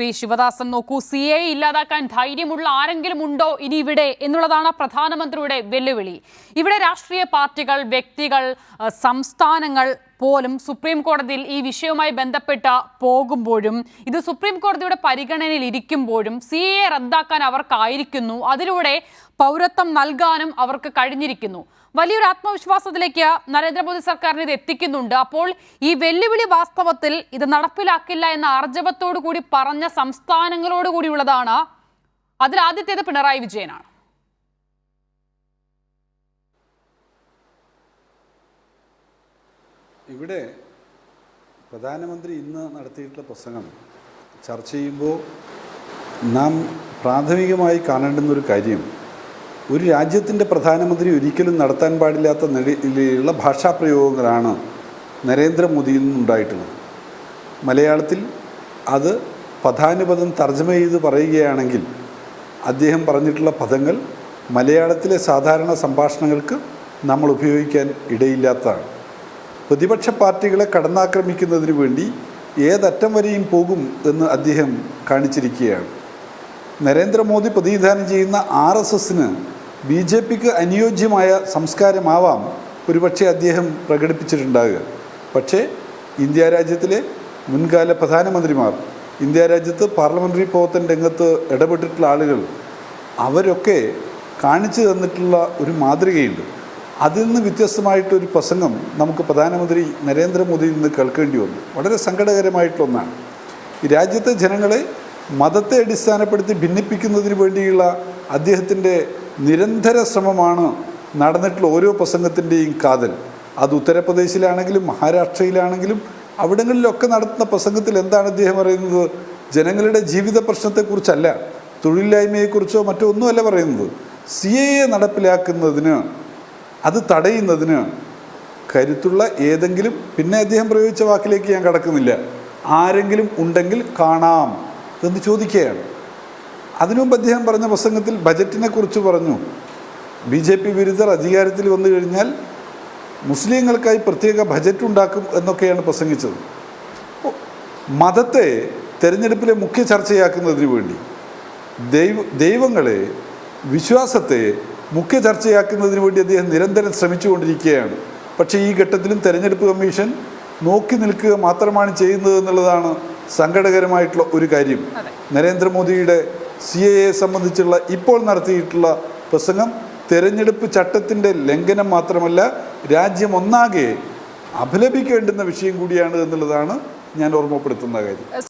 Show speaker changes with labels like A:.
A: ശ്രീ ശിവദാസൻ നോക്കൂ C A ഇല്ലാതാക്കാൻ ധൈര്യമുള്ള ആരെങ്കിലും ഉണ്ടോ ഇനി ഇവിടെ എന്നുള്ളതാണ് പ്രധാനമന്ത്രിയുടെ വെല്ലുവിളി. ഇവിടെ രാഷ്ട്രീയ പാർട്ടികൾ വ്യക്തികൾ സംസ്ഥാനങ്ങൾ പോലും സുപ്രീം കോടതിയിൽ ഈ വിഷയവുമായി ബന്ധപ്പെട്ട പോകുമ്പോഴും ഇത് സുപ്രീം കോടതിയുടെ പരിഗണനയിൽ ഇരിക്കുമ്പോഴും സി എ റദ്ദാക്കാൻ അവർക്കായിരിക്കുന്നു. അതിലൂടെ പൗരത്വം നൽകാനും അവർക്ക് കഴിഞ്ഞിരിക്കുന്നു. വലിയൊരു ആത്മവിശ്വാസത്തിലേക്ക് നരേന്ദ്രമോദി സർക്കാരിന് ഇത് എത്തിക്കുന്നുണ്ട്. അപ്പോൾ ഈ വെല്ലുവിളി വാസ്തവത്തിൽ ഇത് നടപ്പിലാക്കില്ല എന്ന ആർജവത്തോടു കൂടി പറഞ്ഞ സംസ്ഥാനങ്ങളോട് കൂടിയുള്ളതാണ് അതിൽ ആദ്യത്തേത് പിണറായി വിജയനാണ്.
B: ഇവിടെ പ്രധാനമന്ത്രി ഇന്ന് നടത്തിയിട്ടുള്ള പ്രസംഗം ചർച്ച ചെയ്യുമ്പോൾ നാം പ്രാഥമികമായി കാണേണ്ടുന്ന ഒരു കാര്യം ഒരു രാജ്യത്തിന്റെ പ്രധാനമന്ത്രി ഒരിക്കലും നടത്താൻ പാടില്ലാത്ത നിലയിലുള്ള ഭാഷാപ്രയോഗങ്ങളാണ് നരേന്ദ്രമോദിയിൽ നിന്നുണ്ടായിട്ടുള്ളത് മലയാളത്തിൽ അത് പദാനുപദം തർജമ ചെയ്ത് പറയുകയാണെങ്കിൽ അദ്ദേഹം പറഞ്ഞിട്ടുള്ള പദങ്ങൾ മലയാളത്തിലെ സാധാരണ സംഭാഷണങ്ങൾക്ക് നമ്മൾ ഉപയോഗിക്കാൻ ഇടയില്ലാത്തതാണ്. പ്രതിപക്ഷ പാർട്ടികളെ കടന്നാക്രമിക്കുന്നതിന് വേണ്ടി ഏതറ്റം വരെയും പോകും എന്ന് അദ്ദേഹം കാണിച്ചിരിക്കുകയാണ്. നരേന്ദ്രമോദി പ്രതിനിധാനം ചെയ്യുന്ന ആർ എസ് എസിന് ബി ജെ പിക്ക് അനുയോജ്യമായ സംസ്കാരമാവാം ഒരുപക്ഷെ അദ്ദേഹം പ്രകടിപ്പിച്ചിട്ടുണ്ടാകുക പക്ഷേ ഇന്ത്യ രാജ്യത്തിലെ മുൻകാല പ്രധാനമന്ത്രിമാർ ഇന്ത്യ രാജ്യത്ത് പാർലമെന്ററി പ്രവർത്തന രംഗത്ത് ഇടപെട്ടിട്ടുള്ള ആളുകൾ അവരൊക്കെ കാണിച്ചു തന്നിട്ടുള്ള ഒരു മാതൃകയുണ്ട്. അതിൽ നിന്ന് വ്യത്യസ്തമായിട്ടൊരു പ്രസംഗം നമുക്ക് പ്രധാനമന്ത്രി നരേന്ദ്രമോദിയിൽ നിന്ന് കേൾക്കേണ്ടി വന്നു. വളരെ സങ്കടകരമായിട്ടുള്ള രാജ്യത്തെ ജനങ്ങളെ മതത്തെ അടിസ്ഥാനപ്പെടുത്തി ഭിന്നിപ്പിക്കുന്നതിന് വേണ്ടിയുള്ള അദ്ദേഹത്തിന്റെ നിരന്തര ശ്രമമാണ് നടന്നിട്ടുള്ള ഓരോ പ്രസംഗത്തിന്റെയും കാതൽ. അത് ഉത്തർപ്രദേശിലാണെങ്കിലും മഹാരാഷ്ട്രയിലാണെങ്കിലും അവിടങ്ങളിലൊക്കെ നടത്തുന്ന പ്രസംഗത്തിൽ എന്താണ് അദ്ദേഹം പറയുന്നത്? ജനങ്ങളുടെ ജീവിത പ്രശ്നത്തെക്കുറിച്ചല്ല തൊഴിലില്ലായ്മയെക്കുറിച്ചോ മറ്റോ ഒന്നുമല്ല പറയുന്നത്. സി എ നടപ്പിലാക്കുന്നതിന് അത് തടയുന്നതിന് കരുത്തുള്ള ഏതെങ്കിലും പിന്നെ അദ്ദേഹം പ്രയോഗിച്ച വാക്കിലേക്ക് ഞാൻ കടക്കുന്നില്ല. ആരെങ്കിലും ഉണ്ടെങ്കിൽ കാണാം എന്ന് ചോദിക്കുകയാണ്. അതിനുമുമ്പ് അദ്ദേഹം പറഞ്ഞ പ്രസംഗത്തിൽ ബജറ്റിനെ കുറിച്ച് പറഞ്ഞു. ബി ജെ പി വിരുദ്ധർ അധികാരത്തിൽ വന്നു കഴിഞ്ഞാൽ മുസ്ലിങ്ങൾക്കായി പ്രത്യേക ബജറ്റ് ഉണ്ടാക്കും എന്നൊക്കെയാണ് പ്രസംഗിച്ചത്. മതത്തെ തെരഞ്ഞെടുപ്പിലെ മുഖ്യ ചർച്ചയാക്കുന്നതിന് വേണ്ടി ദൈവ ദൈവങ്ങളെ വിശ്വാസത്തെ മുഖ്യ ചർച്ചയാക്കുന്നതിന് വേണ്ടി അദ്ദേഹം നിരന്തരം ശ്രമിച്ചുകൊണ്ടിരിക്കുകയാണ്. പക്ഷേ ഈ ഘട്ടത്തിലും തെരഞ്ഞെടുപ്പ് കമ്മീഷൻ നോക്കി നിൽക്കുക മാത്രമാണ് ചെയ്യുന്നത് എന്നുള്ളതാണ് സങ്കടകരമായിട്ടുള്ള ഒരു കാര്യം. നരേന്ദ്രമോദിയുടെ സി എ എ സംബന്ധിച്ചുള്ള ഇപ്പോൾ നടത്തിയിട്ടുള്ള പ്രസംഗം തെരഞ്ഞെടുപ്പ് ചട്ടത്തിന്റെ ലംഘനം മാത്രമല്ല രാജ്യം ഒന്നാകെ അപലപിക്കേണ്ടുന്ന വിഷയം കൂടിയാണ് എന്നുള്ളതാണ് ഞാൻ ഓർമ്മപ്പെടുത്തുന്ന കാര്യം.